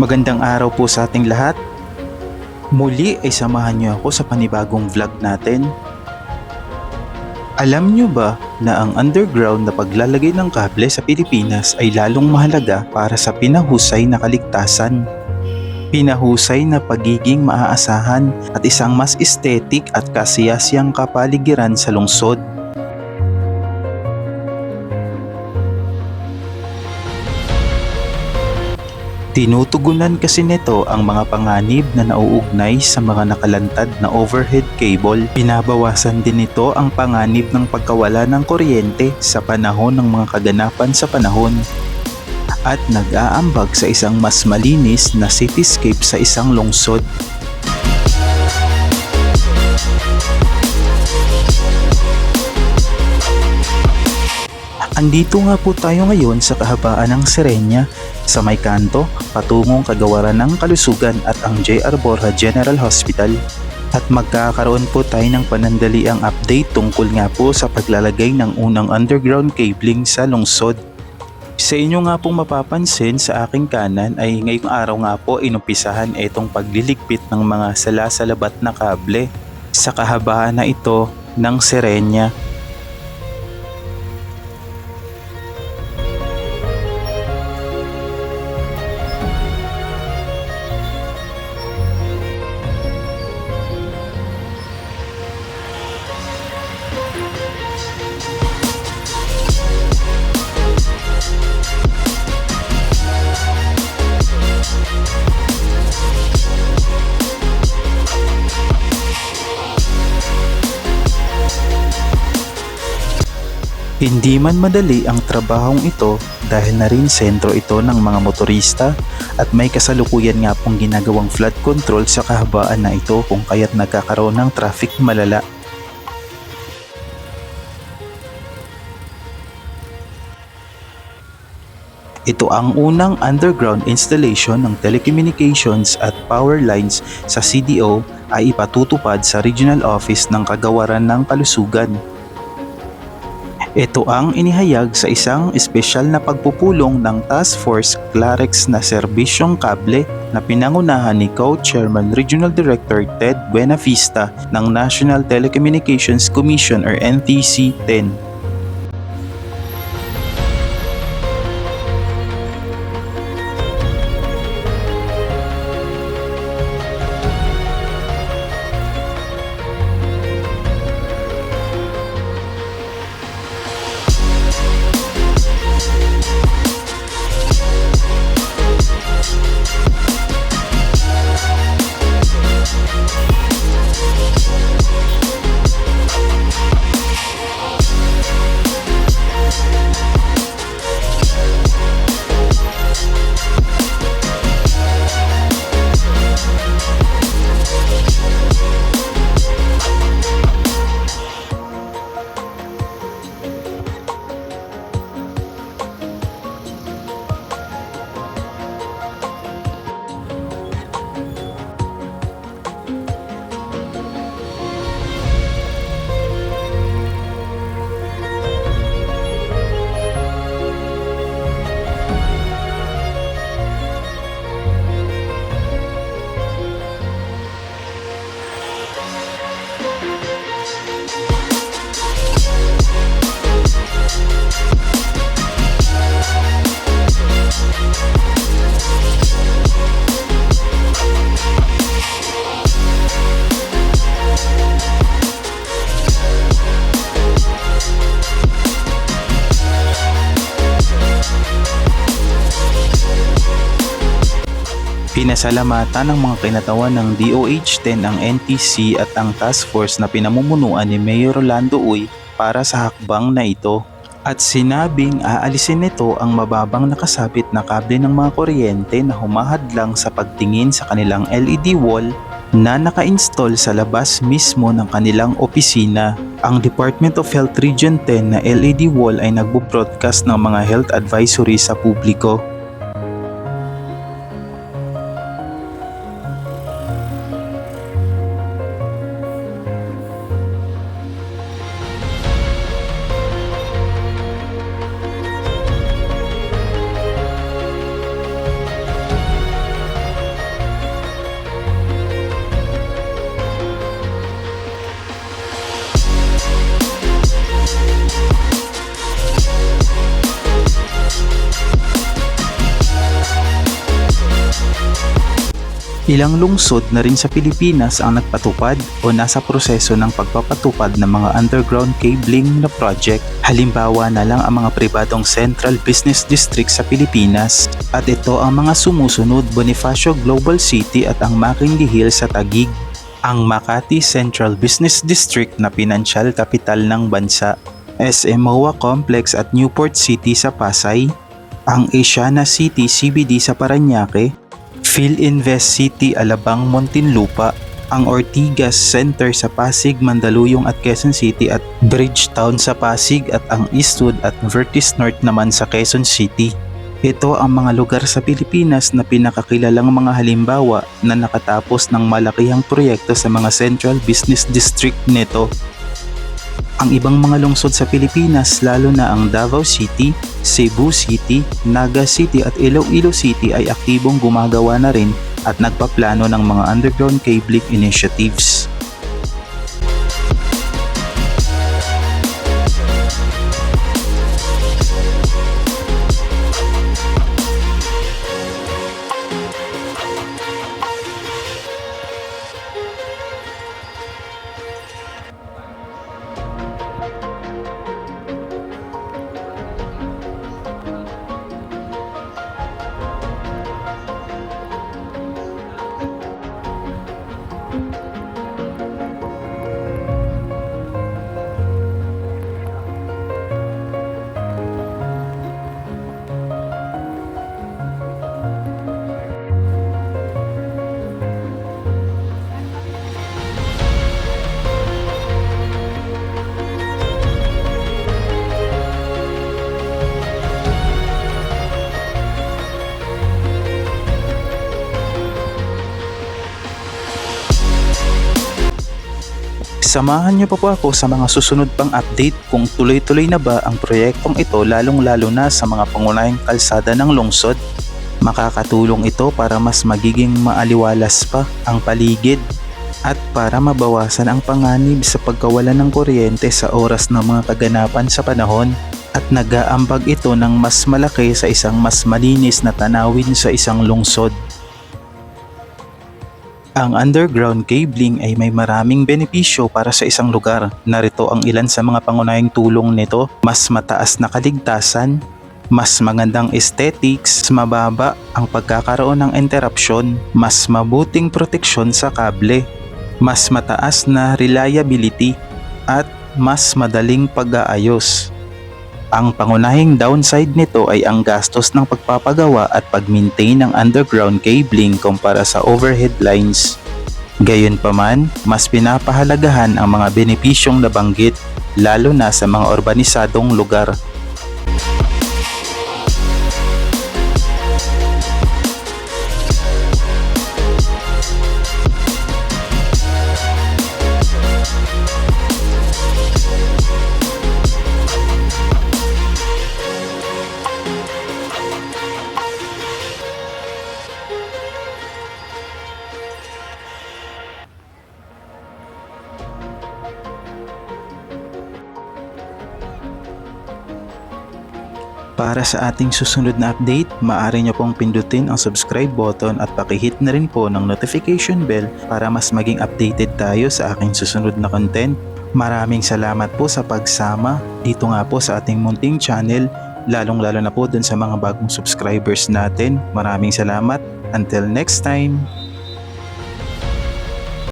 Magandang araw po sa ating lahat. Muli ay samahan niyo ako sa panibagong vlog natin. Alam niyo ba na ang underground na paglalagay ng kable sa Pilipinas ay lalong mahalaga para sa pinahusay na kaligtasan? Pinahusay na pagiging maaasahan at isang mas estetik at kasiyasiyang kapaligiran sa lungsod. Tinutugunan kasi nito ang mga panganib na nauugnay sa mga nakalantad na overhead cable. Pinabawasan din nito ang panganib ng pagkawala ng kuryente sa panahon ng mga kaganapan sa panahon at nag-aambag sa isang mas malinis na cityscape sa isang lungsod. Andito nga po tayo ngayon sa kahabaan ng Serenya sa may kanto patungong kagawaran ng kalusugan at ang J.R. Borja General Hospital. At magkakaroon po tayo ng panandaliang update tungkol nga po sa paglalagay ng unang underground cabling sa lungsod. Sa inyo nga pong mapapansin sa aking kanan ay ngayong araw nga po inumpisahan itong pagliligpit ng mga salasalabat na kable sa kahabaan na ito ng Serenya. Hindi man madali ang trabahong ito dahil na rin sentro ito ng mga motorista at may kasalukuyan nga pong ginagawang flood control sa kahabaan na ito kung kaya't nagkakaroon ng traffic malala. Ito ang unang underground installation ng telecommunications at power lines sa CDO ay ipatutupad sa regional office ng kagawaran ng kalusugan. Ito ang inihayag sa isang espesyal na pagpupulong ng Task Force Clarex na serbisyong kable na pinangunahan ni Co-Chairman Regional Director Ted Buenavista ng National Telecommunications Commission or NTC 10. Pinasalamatan ng mga kinatawan ng DOH-10 ang NTC at ang task force na pinamumunuan ni Mayor Rolando Uy para sa hakbang na ito. At sinabing aalisin nito ang mababang nakasabit na kable ng mga kuryente na humahadlang sa pagtingin sa kanilang LED wall na naka-install sa labas mismo ng kanilang opisina. Ang Department of Health Region 10 na LED wall ay nagbo-broadcast ng mga health advisory sa publiko. Ilang lungsod na rin sa Pilipinas ang nagpatupad o nasa proseso ng pagpapatupad ng mga underground cabling na project. Halimbawa na lang ang mga pribadong Central Business District sa Pilipinas at ito ang mga sumusunod Bonifacio Global City at ang Makindi Hill sa Taguig. Ang Makati Central Business District na pinansyal kapital ng bansa. SM MOA Complex at Newport City sa Pasay. Ang Asiana City CBD sa Paranaque PhilInvest City Alabang Muntinlupa, ang Ortigas Center sa Pasig, Mandaluyong at Quezon City at Bridgetown sa Pasig at ang Eastwood at Vertis North naman sa Quezon City. Ito ang mga lugar sa Pilipinas na pinakakilalang mga halimbawa na nakatapos ng malakihang proyekto sa mga Central Business District nito. Ang ibang mga lungsod sa Pilipinas lalo na ang Davao City, Cebu City, Naga City at Iloilo City ay aktibong gumagawa na rin at nagpaplano ng mga underground cabling initiatives. Samahan niyo pa po ako sa mga susunod pang update kung tuloy-tuloy na ba ang proyektong ito lalong-lalo na sa mga pangunahing kalsada ng lungsod. Makakatulong ito para mas magiging maaliwalas pa ang paligid at para mabawasan ang panganib sa pagkawalan ng kuryente sa oras ng mga kaganapan sa panahon at nag-aambag ito ng mas malaki sa isang mas malinis na tanawin sa isang lungsod. Ang underground cabling ay may maraming benepisyo para sa isang lugar. Narito ang ilan sa mga pangunahing tulong nito. Mas mataas na kaligtasan, mas magandang aesthetics, mababa ang pagkakaroon ng interruption, mas mabuting proteksyon sa kable, mas mataas na reliability, at mas madaling pag-aayos. Ang pangunahing downside nito ay ang gastos ng pagpapagawa at pag-maintain ng underground cabling kumpara sa overhead lines. Gayunpaman, mas pinapahalagahan ang mga benepisyong nabanggit lalo na sa mga urbanisadong lugar. Para sa ating susunod na update, maaari nyo pong pindutin ang subscribe button at pakihit na rin po ng notification bell para mas maging updated tayo sa aking susunod na content. Maraming salamat po sa pagsama dito nga po sa ating munting channel, lalong lalo na po dun sa mga bagong subscribers natin. Maraming salamat. Until next time!